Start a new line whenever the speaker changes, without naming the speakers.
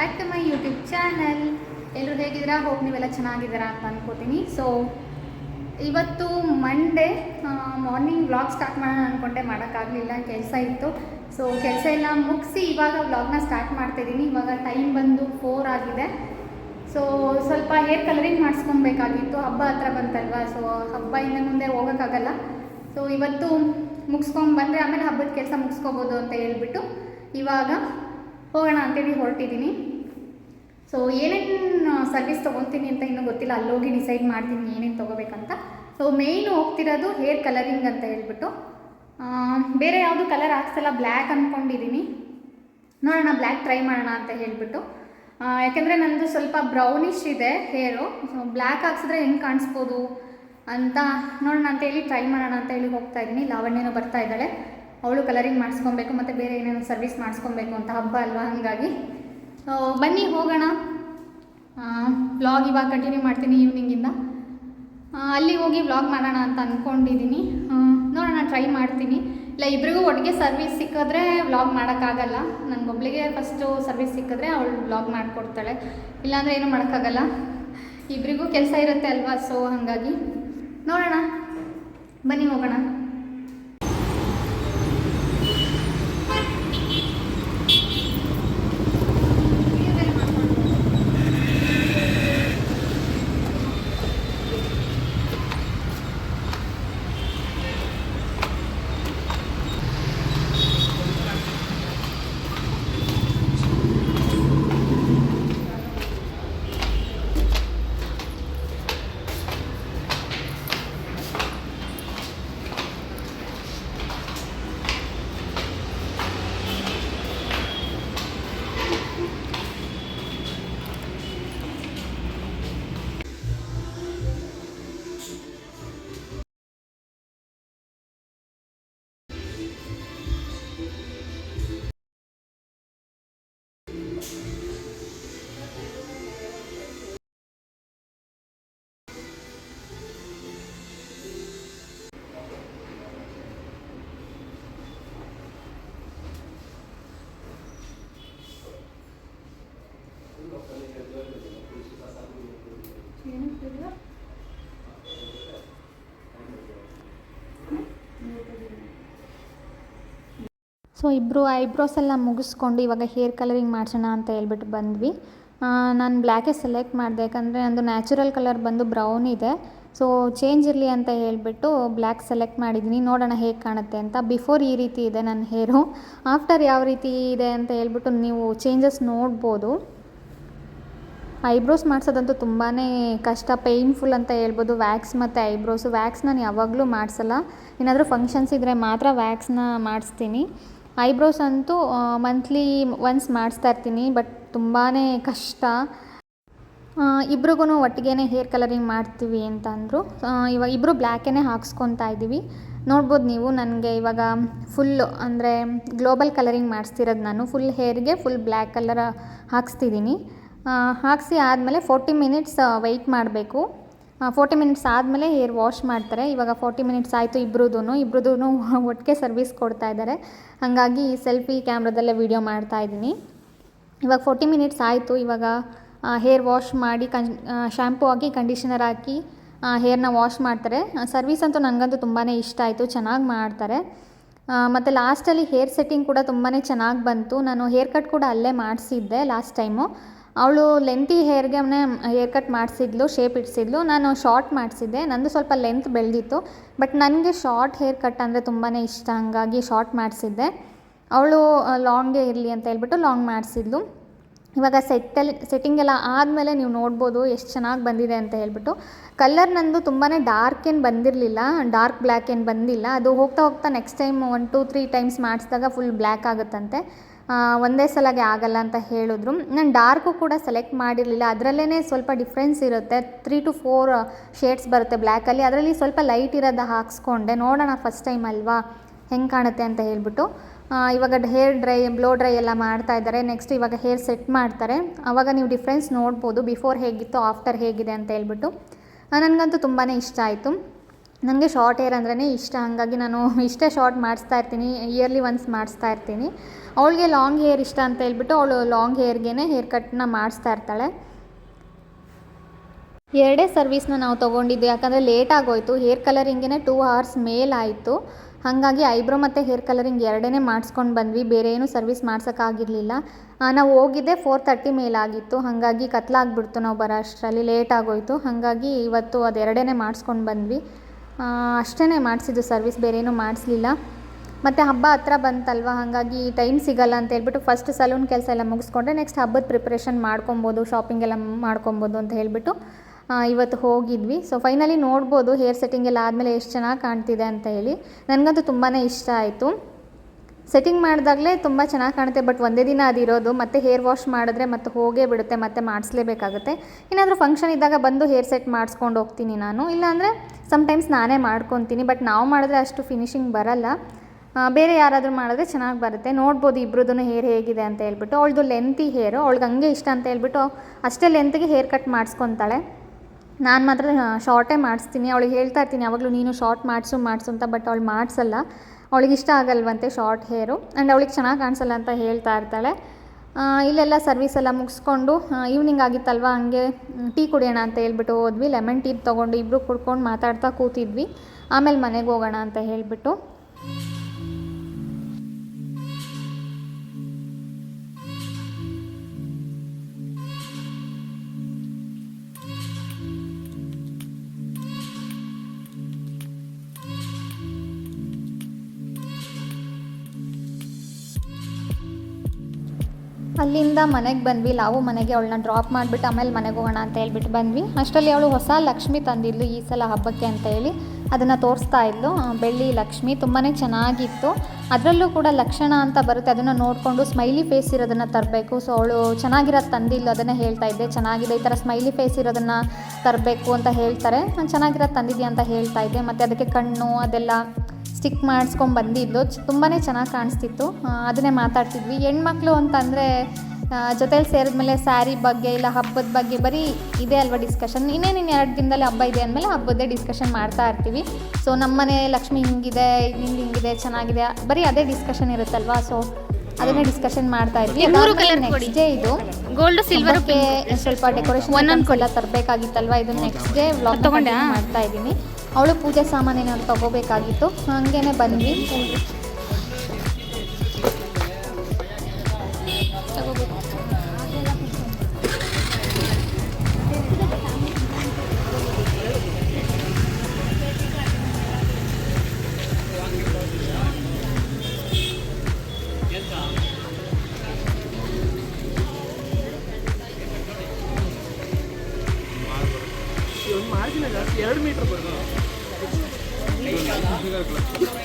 Back to my YouTube channel ಎಲ್ಲರೂ ಹೇಗಿದ್ದೀರಾ? ಹೋಗಿ ನೀವೆಲ್ಲ ಚೆನ್ನಾಗಿದ್ದೀರಾ ಅಂತ ಅನ್ಕೋತೀನಿ. ಸೊ ಇವತ್ತು ಮಂಡೇ ಮಾರ್ನಿಂಗ್ ವ್ಲಾಗ್ ಸ್ಟಾರ್ಟ್ ಮಾಡೋಣ ಅಂದ್ಕೊಂಡೆ ಮಾಡೋಕ್ಕಾಗಲಿಲ್ಲ, ಕೆಲಸ ಇತ್ತು. ಸೊ ಕೆಲಸ ಎಲ್ಲ ಮುಗಿಸಿ ಇವಾಗ ವ್ಲಾಗ್ನ ಸ್ಟಾರ್ಟ್ ಮಾಡ್ತಾಯಿದ್ದೀನಿ ಇವಾಗ ಟೈಮ್ ಬಂದು ಫೋರ್ ಆಗಿದೆ. ಸೊ ಸ್ವಲ್ಪ ಹೇರ್ ಕಲರಿಂಗ್ ಮಾಡಿಸ್ಕೊಬೇಕಾಗಿತ್ತು. ಹಬ್ಬ ಹತ್ರ ಬಂತಲ್ವಾ? ಸೊ ಹಬ್ಬ ಇಂದ ಮುಂದೆ ಹೋಗೋಕ್ಕಾಗಲ್ಲ. ಸೊ ಇವತ್ತು ಮುಗಿಸ್ಕೊಂಡು ಬಂದರೆ ಆಮೇಲೆ ಹಬ್ಬದ ಕೆಲಸ ಮುಗಿಸ್ಕೋಬೋದು ಅಂತ ಹೇಳ್ಬಿಟ್ಟು ಇವಾಗ ಹೋಗೋಣ ಅಂತೇಳಿ ಹೊರಟಿದ್ದೀನಿ. ಸೊ ಏನೇನು ಸರ್ವಿಸ್ ತೊಗೊತೀನಿ ಅಂತ ಇನ್ನೂ ಗೊತ್ತಿಲ್ಲ. ಅಲ್ಲೋಗಿ ಡಿಸೈಡ್ ಮಾಡ್ತೀನಿ ಏನೇನು ತೊಗೋಬೇಕಂತ. ಸೊ ಮೇಯ್ನು ಹೋಗ್ತಿರೋದು ಹೇರ್ ಕಲರಿಂಗ್ ಅಂತ ಹೇಳ್ಬಿಟ್ಟು. ಬೇರೆ ಯಾವುದು ಕಲರ್ ಹಾಕ್ಸಲ್ಲ ಬ್ಲ್ಯಾಕ್ ಅಂದ್ಕೊಂಡಿದ್ದೀನಿ ನೋಡೋಣ ಬ್ಲ್ಯಾಕ್ ಟ್ರೈ ಮಾಡೋಣ ಅಂತ ಹೇಳ್ಬಿಟ್ಟು. ಯಾಕೆಂದರೆ ನನ್ನದು ಸ್ವಲ್ಪ ಬ್ರೌನಿಶ್ ಇದೆ ಹೇರು ಸೊ ಬ್ಲ್ಯಾಕ್ ಹಾಕ್ಸಿದ್ರೆ ಹೆಂಗೆ ಕಾಣಿಸ್ಬೋದು ಅಂತ ನೋಡೋಣ ಅಂತ ಹೇಳಿ ಟ್ರೈ ಮಾಡೋಣ ಅಂತ ಹೇಳಿ ಹೋಗ್ತಾ ಇದ್ದೀನಿ. ಲಾವಣ್ಯನೂ ಬರ್ತಾ ಇದ್ದಾಳೆ. ಅವಳು ಕಲರಿಂಗ್ ಮಾಡಿಸ್ಕೊಬೇಕು, ಮತ್ತು ಬೇರೆ ಏನೇನು ಸರ್ವಿಸ್ ಮಾಡಿಸ್ಕೊಬೇಕು ಅಂತ. ಹಬ್ಬ ಅಲ್ವಾ? ಹಾಗಾಗಿ. ಬನ್ನಿ ಹೋಗೋಣ. ವ್ಲಾಗ್ ಇವಾಗ ಕಂಟಿನ್ಯೂ ಮಾಡ್ತೀನಿ ಈವ್ನಿಂಗಿಂದ ಅಲ್ಲಿ ಹೋಗಿ ವ್ಲಾಗ್ ಮಾಡೋಣ ಅಂತ ಅಂದ್ಕೊಂಡಿದ್ದೀನಿ ನೋಡೋಣ ಟ್ರೈ ಮಾಡ್ತೀನಿ. ಇಲ್ಲ, ಇಬ್ರಿಗೂ ಒಟ್ಟಿಗೆ ಸರ್ವಿಸ್ ಸಿಕ್ಕಿದ್ರೆ ವ್ಲಾಗ್ ಮಾಡೋಕ್ಕಾಗಲ್ಲ. ನನಗೊಬ್ಳಿಗೆ ಫಸ್ಟು ಸರ್ವಿಸ್ ಸಿಕ್ಕಿದ್ರೆ ಅವಳು ವ್ಲಾಗ್ ಮಾಡಿಕೊಡ್ತಾಳೆ. ಇಲ್ಲಾಂದರೆ ಏನೂ ಮಾಡೋಕ್ಕಾಗಲ್ಲ. ಇಬ್ಬರಿಗೂ ಕೆಲಸ ಇರುತ್ತೆ ಅಲ್ವಾ ಸೊ ಹಾಗಾಗಿ. ನೋಡೋಣ. ಬನ್ನಿ ಹೋಗೋಣ. ಸೊ ಇಬ್ಬರು ಐಬ್ರೋಸ್ ಎಲ್ಲ ಮುಗಿಸ್ಕೊಂಡು ಇವಾಗ ಹೇರ್ ಕಲರಿಂಗ್ ಮಾಡಿಸೋಣ ಅಂತ ಹೇಳ್ಬಿಟ್ಟು ಬಂದ್ವಿ. ನಾನು ಬ್ಲ್ಯಾಕೇ ಸೆಲೆಕ್ಟ್ ಮಾಡಿದೆ. ಯಾಕಂದರೆ ನಂದು ನ್ಯಾಚುರಲ್ ಕಲರ್ ಬಂದು ಬ್ರೌನ್ ಇದೆ. ಸೊ ಚೇಂಜ್ ಇರಲಿ ಅಂತ ಹೇಳಿಬಿಟ್ಟು ಬ್ಲ್ಯಾಕ್ ಸೆಲೆಕ್ಟ್ ಮಾಡಿದ್ದೀನಿ ನೋಡೋಣ ಹೇಗೆ ಕಾಣುತ್ತೆ ಅಂತ. ಬಿಫೋರ್ ಈ ರೀತಿ ಇದೆ ನನ್ನ ಹೇರು. ಆಫ್ಟರ್ ಯಾವ ರೀತಿ ಇದೆ ಅಂತ ಹೇಳ್ಬಿಟ್ಟು ನೀವು ಚೇಂಜಸ್ ನೋಡ್ಬೋದು. ಐಬ್ರೋಸ್ ಮಾಡಿಸೋದಂತೂ ತುಂಬಾ ಕಷ್ಟ ಪೇಯ್ನ್ಫುಲ್ ಅಂತ ಹೇಳ್ಬೋದು. ವ್ಯಾಕ್ಸ್ ಮತ್ತು ಐಬ್ರೋಸು. ವ್ಯಾಕ್ಸ್ ನಾನು ಯಾವಾಗಲೂ ಮಾಡಿಸಲ್ಲ. ಏನಾದರೂ ಫಂಕ್ಷನ್ಸ್ ಇದ್ದರೆ ಮಾತ್ರ ವ್ಯಾಕ್ಸ್ನ ಮಾಡಿಸ್ತೀನಿ. ಐಬ್ರೋಸ್ ಅಂತೂ ಮಂತ್ಲಿ ಒನ್ಸ್ ಮಾಡಿಸ್ತಾ ಇರ್ತೀನಿ ಬಟ್ ತುಂಬಾ ಕಷ್ಟ. ಇಬ್ರಿಗೂ ಒಟ್ಟಿಗೆ ಹೇರ್ ಕಲರಿಂಗ್ ಮಾಡ್ತೀವಿ ಅಂತ ಅಂದರು. ಇವಾಗ ಇಬ್ಬರು ಬ್ಲ್ಯಾಕೇ ಹಾಕ್ಸ್ಕೊತಾ ಇದ್ದೀವಿ ನೋಡ್ಬೋದು ನೀವು, ನನಗೆ ಇವಾಗ ಫುಲ್ಲು ಅಂದರೆ ಗ್ಲೋಬಲ್ ಕಲರಿಂಗ್ ಮಾಡಿಸ್ತಿರೋದು ನಾನು. ಫುಲ್ ಹೇರ್ಗೆ ಫುಲ್ ಬ್ಲ್ಯಾಕ್ ಕಲರ್ ಹಾಕ್ಸ್ತಿದ್ದೀನಿ ಹಾಕಿಸಿ ಆದಮೇಲೆ ಫೋರ್ಟಿ ಮಿನಿಟ್ಸ್ ವೆಯ್ಟ್ ಮಾಡಬೇಕು. ಫೋರ್ಟಿ ಮಿನಿಟ್ಸ್ ಆದಮೇಲೆ ಹೇರ್ ವಾಶ್ ಮಾಡ್ತಾರೆ. ಇವಾಗ ಫೋರ್ಟಿ ಮಿನಿಟ್ಸ್ ಆಯಿತು ಇಬ್ಬರದೂ ಇಬ್ಬರದೂ ಒಟ್ಟಿಗೆ ಸರ್ವಿಸ್ ಕೊಡ್ತಾ ಇದ್ದಾರೆ. ಹಾಗಾಗಿ ಸೆಲ್ಫಿ ಕ್ಯಾಮ್ರಾದಲ್ಲೇ ವೀಡಿಯೋ ಮಾಡ್ತಾ ಇದ್ದೀನಿ. ಇವಾಗ ಫೋರ್ಟಿ ಮಿನಿಟ್ಸ್ ಆಯಿತು. ಇವಾಗ ಹೇರ್ ವಾಶ್ ಮಾಡಿ ಕನ್ ಶ್ಯಾಂಪು ಹಾಕಿ ಕಂಡೀಷನರ್ ಹಾಕಿ ಹೇರ್ನ ವಾಶ್ ಮಾಡ್ತಾರೆ. ಸರ್ವಿಸ್ ಅಂತೂ ನನಗಂತೂ ತುಂಬಾ ಇಷ್ಟ ಆಯಿತು. ಚೆನ್ನಾಗಿ ಮಾಡ್ತಾರೆ. ಮತ್ತು ಲಾಸ್ಟಲ್ಲಿ ಹೇರ್ ಸೆಟ್ಟಿಂಗ್ ಕೂಡ ತುಂಬಾ ಚೆನ್ನಾಗಿ ಬಂತು. ನಾನು ಹೇರ್ ಕಟ್ ಕೂಡ ಅಲ್ಲೇ ಮಾಡಿಸಿದ್ದೆ ಲಾಸ್ಟ್ ಟೈಮು ಅವಳು ಲೆಂತಿ ಹೇರ್ಗೆ ಹೇರ್ ಕಟ್ ಮಾಡಿಸಿದ್ಲು ಶೇಪ್ ಇಡಿಸಿದ್ಲು. ನಾನು ಶಾರ್ಟ್ ಮಾಡಿಸಿದ್ದೆ. ನಂದು ಸ್ವಲ್ಪ ಲೆಂತ್ ಬೆಳೆದಿತ್ತು. ಬಟ್ ನನಗೆ ಶಾರ್ಟ್ ಹೇರ್ ಕಟ್ ಅಂದರೆ ತುಂಬಾ ಇಷ್ಟ. ಹಂಗಾಗಿ ಶಾರ್ಟ್ ಮಾಡಿಸಿದ್ದೆ. ಅವಳು ಲಾಂಗೇ ಇರಲಿ ಅಂತ ಹೇಳ್ಬಿಟ್ಟು ಲಾಂಗ್ ಮಾಡಿಸಿದ್ಲು. ಇವಾಗ ಸೆಟ್ಟಲ್ಲಿ ಸೆಟ್ಟಿಂಗ್ ಎಲ್ಲ ಆದಮೇಲೆ ನೀವು ನೋಡ್ಬೋದು ಎಷ್ಟು ಚೆನ್ನಾಗಿ ಬಂದಿದೆ ಅಂತ ಹೇಳ್ಬಿಟ್ಟು. ಕಲರ್ ನಂದು ತುಂಬಾ ಡಾರ್ಕ್ ಏನು ಬಂದಿರಲಿಲ್ಲ. ಡಾರ್ಕ್ ಬ್ಲ್ಯಾಕ್ ಏನು ಬಂದಿಲ್ಲ. ಅದು ಹೋಗ್ತಾ ಹೋಗ್ತಾ next time one two three times ಮಾಡಿಸಿದಾಗ ಫುಲ್ ಬ್ಲ್ಯಾಕ್ ಆಗುತ್ತಂತೆ. ಒಂದೇ ಸಲಗೆ ಆಗಲ್ಲ ಅಂತ ಹೇಳಿದ್ರು. ನಾನು ಡಾರ್ಕು ಕೂಡ ಸೆಲೆಕ್ಟ್ ಮಾಡಿರಲಿಲ್ಲ. ಅದರಲ್ಲೇ ಸ್ವಲ್ಪ ಡಿಫ್ರೆನ್ಸ್ ಇರುತ್ತೆ. ತ್ರೀ ಟು ಫೋರ್ ಶೇಡ್ಸ್ ಬರುತ್ತೆ ಬ್ಲ್ಯಾಕಲ್ಲಿ ಅದರಲ್ಲಿ ಸ್ವಲ್ಪ ಲೈಟ್ ಇರೋದು ಹಾಕ್ಸ್ಕೊಂಡೆ. ನೋಡೋಣ ಫಸ್ಟ್ ಟೈಮ್ ಅಲ್ವಾ? ಹೆಂಗೆ ಕಾಣುತ್ತೆ ಅಂತ ಹೇಳ್ಬಿಟ್ಟು. ಇವಾಗ ಹೇರ್ ಡ್ರೈ ಬ್ಲೋ ಡ್ರೈ ಎಲ್ಲ ಮಾಡ್ತಾ ಇದ್ದಾರೆ. ನೆಕ್ಸ್ಟ್ ಇವಾಗ ಹೇರ್ ಸೆಟ್ ಮಾಡ್ತಾರೆ. ಆವಾಗ ನೀವು ಡಿಫ್ರೆನ್ಸ್ ನೋಡ್ಬೋದು. ಬಿಫೋರ್ ಹೇಗಿತ್ತು ಆಫ್ಟರ್ ಹೇಗಿದೆ ಅಂತ ಹೇಳ್ಬಿಟ್ಟು. ನನಗಂತೂ ತುಂಬಾ ಇಷ್ಟ ಆಯಿತು. ನನಗೆ ಶಾರ್ಟ್ ಹೇರ್ ಅಂದ್ರೇ ಇಷ್ಟ. ಹಾಗಾಗಿ ನಾನು ಇಷ್ಟೇ ಶಾರ್ಟ್ ಮಾಡಿಸ್ತಾ ಇರ್ತೀನಿ. ಇಯರ್ಲಿ ಒನ್ಸ್ ಮಾಡಿಸ್ತಾ ಇರ್ತೀನಿ. ಅವಳಿಗೆ ಲಾಂಗ್ ಹೇರ್ ಇಷ್ಟ ಅಂತ ಹೇಳ್ಬಿಟ್ಟು ಅವಳು ಲಾಂಗ್ ಹೇರ್ಗೆ ಹೇರ್ ಕಟ್ನ ಮಾಡಿಸ್ತಾ ಇರ್ತಾಳೆ. ಎರಡೇ ಸರ್ವಿಸ್ನ ನಾವು ತೊಗೊಂಡಿದ್ದು. ಯಾಕಂದರೆ ಲೇಟ್ ಆಗೋಯ್ತು. ಹೇರ್ ಕಲರಿಂಗೇ ಟೂ ಅವರ್ಸ್ ಮೇಲಾಯಿತು ಹಾಗಾಗಿ ಐಬ್ರೋ ಮತ್ತು ಹೇರ್ ಕಲರಿಂಗ್ ಎರಡನೇ ಮಾಡಿಸ್ಕೊಂಡು ಬಂದ್ವಿ. ಬೇರೆ ಏನು ಸರ್ವಿಸ್ ಮಾಡ್ಸೋಕ್ಕಾಗಿರಲಿಲ್ಲ ನಾವು ಹೋಗಿದ್ದೆ ಫೋರ್ ತರ್ಟಿ ಮೇಲಾಗಿತ್ತು ಹಾಗಾಗಿ ಕತ್ಲಾಗ್ಬಿಡ್ತು ನಾವು ಬರೋ ಅಷ್ಟರಲ್ಲಿ ಲೇಟ್ ಆಗೋಯ್ತು. ಹಾಗಾಗಿ ಇವತ್ತು ಅದೆರಡೇ ಮಾಡಿಸ್ಕೊಂಡು ಬಂದ್ವಿ. ಅಷ್ಟೇ ಮಾಡಿಸಿದ್ದು ಸರ್ವಿಸ್ ಬೇರೇನೂ ಮಾಡಿಸ್ಲಿಲ್ಲ. ಮತ್ತು ಹಬ್ಬ ಹತ್ರ ಬಂತಲ್ವ? ಹಾಗಾಗಿ ಟೈಮ್ ಸಿಗಲ್ಲ ಅಂತ ಹೇಳ್ಬಿಟ್ಟು ಫಸ್ಟ್ ಸಲೂನ್ ಕೆಲಸ ಎಲ್ಲ ಮುಗಿಸ್ಕೊಂಡ್ರೆ ನೆಕ್ಸ್ಟ್ ಹಬ್ಬದ ಪ್ರಿಪ್ರೇಷನ್ ಮಾಡ್ಕೊಬೋದು ಶಾಪಿಂಗ್ ಎಲ್ಲ ಮಾಡ್ಕೊಬೋದು ಅಂತ ಹೇಳಿಬಿಟ್ಟು ಇವತ್ತು ಹೋಗಿದ್ವಿ. ಸೊ ಫೈನಲಿ ನೋಡ್ಬೋದು ಹೇರ್ ಸೆಟ್ಟಿಂಗ್ ಎಲ್ಲ ಆದಮೇಲೆ ಎಷ್ಟು ಚೆನ್ನಾಗಿ ಕಾಣ್ತಿದೆ ಅಂತ ಹೇಳಿ. ನನಗಂತೂ ತುಂಬಾ ಇಷ್ಟ ಆಯಿತು. ಸೆಟ್ಟಿಂಗ್ ಮಾಡಿದಾಗಲೇ ತುಂಬ ಚೆನ್ನಾಗಿ ಕಾಣುತ್ತೆ ಬಟ್ ಒಂದೇ ದಿನ ಅದು ಇರೋದು, ಮತ್ತೆ ಹೇರ್ ವಾಶ್ ಮಾಡಿದ್ರೆ ಮತ್ತೆ ಹೋಗೇ ಬಿಡುತ್ತೆ, ಮತ್ತೆ ಮಾಡಿಸ್ಲೇಬೇಕಾಗುತ್ತೆ. ಏನಾದರೂ ಫಂಕ್ಷನ್ ಇದ್ದಾಗ ಬಂದು ಹೇರ್ ಸೆಟ್ ಮಾಡಿಸ್ಕೊಂಡು ಹೋಗ್ತೀನಿ ನಾನು. ಇಲ್ಲಾಂದರೆ ಸಮ್ಟೈಮ್ಸ್ ನಾನೇ ಮಾಡ್ಕೊತೀನಿ ಬಟ್ ನಾವು ಮಾಡಿದ್ರೆ ಅಷ್ಟು ಫಿನಿಶಿಂಗ್ ಬರಲ್ಲ. ಬೇರೆ ಯಾರಾದರೂ ಮಾಡಿದ್ರೆ ಚೆನ್ನಾಗಿ ಬರುತ್ತೆ. ನೋಡ್ಬೋದು ಇಬ್ರದ್ದು ಹೇರ್ ಹೇಗಿದೆ ಅಂತ ಹೇಳ್ಬಿಟ್ಟು. ಅವಳದು ಲೆಂತಿ ಹೇರು ಅವಳಿಗೆ ಹಂಗೆ ಇಷ್ಟ ಅಂತ ಹೇಳ್ಬಿಟ್ಟು ಅಷ್ಟೇ ಲೆಂತ್ಗೆ ಹೇರ್ ಕಟ್ ಮಾಡಿಸ್ಕೊತಾಳೆ. ನಾನು ಮಾತ್ರ ಶಾರ್ಟೇ ಮಾಡಿಸ್ತೀನಿ. ಅವಳಿಗೆ ಹೇಳ್ತಾ ಇರ್ತೀನಿ, ಯಾವಾಗಲೂ ನೀನು ಶಾರ್ಟ್ ಮಾಡಿಸು ಮಾಡಿಸು ಅಂತ ಬಟ್ ಅವಳು ಮಾಡಿಸಲ್ಲ. ಅವಳಿಗೆ ಇಷ್ಟ ಆಗಲ್ವಂತೆ ಶಾರ್ಟ್ ಹೇರು ಆ್ಯಂಡ್ ಅವಳಿಗೆ ಚೆನ್ನಾಗಿ ಕಾಣಿಸಲ್ಲ ಅಂತ ಹೇಳ್ತಾ ಇರ್ತಾಳೆ. ಇಲ್ಲೆಲ್ಲ ಸರ್ವಿಸ್ ಎಲ್ಲ ಮುಗಿಸ್ಕೊಂಡು ಈವ್ನಿಂಗ್ ಆಗಿತ್ತಲ್ವ, ಹಂಗೆ ಟೀ ಕುಡಿಯೋಣ ಅಂತ ಹೇಳ್ಬಿಟ್ಟು ಹೋದ್ವಿ. ಲೆಮನ್ ಟೀ ತೊಗೊಂಡು ಇಬ್ಬರು ಕುಡ್ಕೊಂಡು ಮಾತಾಡ್ತಾ ಕೂತಿದ್ವಿ. ಆಮೇಲೆ ಮನೆಗೆ ಹೋಗೋಣ ಅಂತ ಹೇಳಿಬಿಟ್ಟು. ಅಲ್ಲಿಂದ ಮನೆಗೆ ಬಂದ್ವಿ. ನಾವು ಮನೆಗೆ ಅವಳನ್ನ ಡ್ರಾಪ್ ಮಾಡಿಬಿಟ್ಟು ಆಮೇಲೆ ಮನೆಗೆ ಹೋಗೋಣ ಅಂತ ಹೇಳ್ಬಿಟ್ಟು ಬಂದ್ವಿ. ಅಷ್ಟರಲ್ಲಿ ಅವಳು ಹೊಸ ಲಕ್ಷ್ಮಿ ತಂದಿದ್ಲು ಈ ಸಲ ಹಬ್ಬಕ್ಕೆ ಅಂತ ಹೇಳಿ. ಅದನ್ನು ತೋರಿಸ್ತಾ ಇದ್ಲು. ಬೆಳ್ಳಿ ಲಕ್ಷ್ಮಿ ತುಂಬಾ ಚೆನ್ನಾಗಿತ್ತು. ಅದರಲ್ಲೂ ಕೂಡ ಲಕ್ಷಣ ಅಂತ ಬರುತ್ತೆ. ಅದನ್ನು ನೋಡಿಕೊಂಡು ಸ್ಮೈಲಿ ಫೇಸ್ ಇರೋದನ್ನು ತರಬೇಕು. ಸೊ ಅವಳು ಚೆನ್ನಾಗಿರೋದು ತಂದಿಲ್ಲ ಅದನ್ನು ಹೇಳ್ತಾ ಇದ್ದೆ. ಚೆನ್ನಾಗಿದೆ. ಈ ಥರ ಸ್ಮೈಲಿ ಫೇಸ್ ಇರೋದನ್ನು ತರಬೇಕು ಅಂತ ಹೇಳ್ತಾರೆ. ನಾನು ಚೆನ್ನಾಗಿರೋದು ತಂದಿದ್ಯಾ ಅಂತ ಹೇಳ್ತಾ ಇದ್ದೆ. ಮತ್ತು ಅದಕ್ಕೆ ಕಣ್ಣು ಅದೆಲ್ಲ ಸ್ಟಿಕ್ ಮಾಡಿಸ್ಕೊಂಡು ಬಂದಿದ್ದು. ತುಂಬಾ ಚೆನ್ನಾಗಿ ಕಾಣಿಸ್ತಿತ್ತು. ಅದನ್ನೇ ಮಾತಾಡ್ತಿದ್ವಿ. ಹೆಣ್ಮಕ್ಳು ಅಂತಂದರೆ ಜೊತೆಲಿ ಸೇರಿದ್ಮೇಲೆ ಸ್ಯಾರಿ ಬಗ್ಗೆ ಇಲ್ಲ ಹಬ್ಬದ ಬಗ್ಗೆ ಬರೀ ಇದೆ ಅಲ್ವಾ ಡಿಸ್ಕಷನ್ ಇನ್ನೇನು ಎರಡು ದಿನದಲ್ಲಿ ಹಬ್ಬ ಇದೆ ಅಂದಮೇಲೆ ಹಬ್ಬದ್ದೇ ಡಿಸ್ಕಷನ್ ಮಾಡ್ತಾ ಇರ್ತೀವಿ. ಸೊ ನಮ್ಮನೆ ಲಕ್ಷ್ಮಿ ಹಿಂಗಿದೆ ಹಿಂಗೆ ಹಿಂಗಿದೆ ಚೆನ್ನಾಗಿದೆ ಬರೀ ಅದೇ ಡಿಸ್ಕಷನ್ ಇರುತ್ತಲ್ವಾ? ಸೊ ಅದನ್ನೇ ಡಿಸ್ಕಷನ್ ಮಾಡ್ತಾ ಇದ್ವಿ. ನೆಕ್ಸ್ಟ್ ಡೇ ಇದು
ಗೋಲ್ಡ್ ಸಿಲ್ವರ್
ಸ್ವಲ್ಪ ಡೆಕೋರೇಷನ್
ಒಂದೊಂದು
ಎಲ್ಲ ತರಬೇಕಾಗಿತ್ತಲ್ವಾ? ಇದು ನೆಕ್ಸ್ಟ್ ಡೇ ವ್ಲಾಗ್? ಮಾಡ್ತಾ ಇದ್ದೀನಿ. ಅವಳು ಪೂಜೆ ಸಾಮಾನೇನು ತಗೋಬೇಕಾಗಿತ್ತು. ಹಂಗೇನೆ ಬಂದ್ವಿ.
ಎರಡು ಮೀಟರ್ ಬರ್ತದೆ Thank you.